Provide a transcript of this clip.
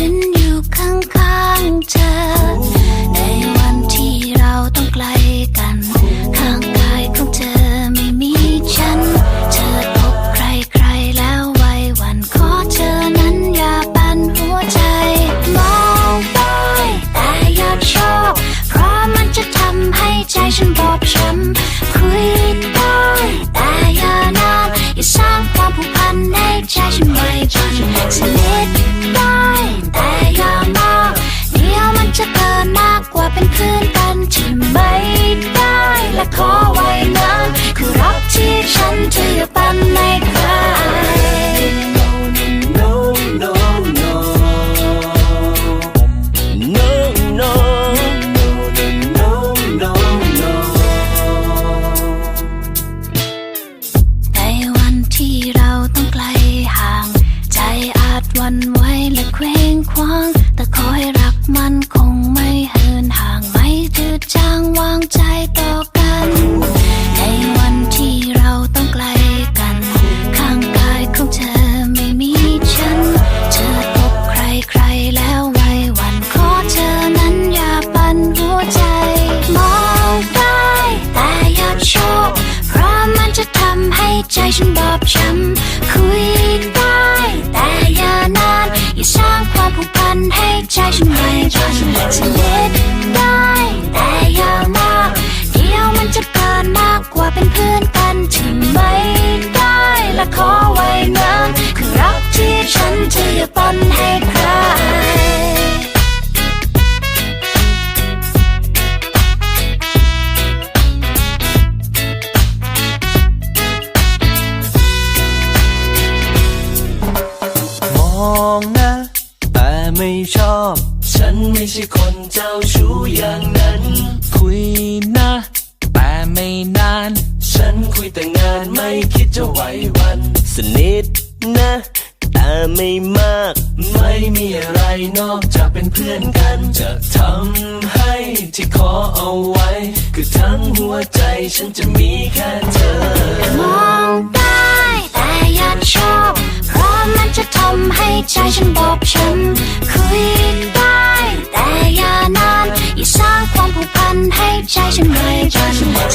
Ocean ที่เราต้องไกลห่าง ใจอาจวันไหวและเคว้งคว้าง แต่ขอให้ เจ้าชู้อย่างนั้น คุยนะ แต่ไม่นาน ฉันคุยแต่งานไม่คิดจะไหว้วัน สนิทนะ แต่ไม่มาก ไม่มีอะไรนอกจากเป็นเพื่อนกัน จะทำให้ที่ขอเอาไว้ คือทั้งหัวใจฉันจะมีแค่เธอ มองได้แต่อย่าชอบ เพราะมันจะทำให้ใจฉันบอบช้ำ ให้ใจฉัน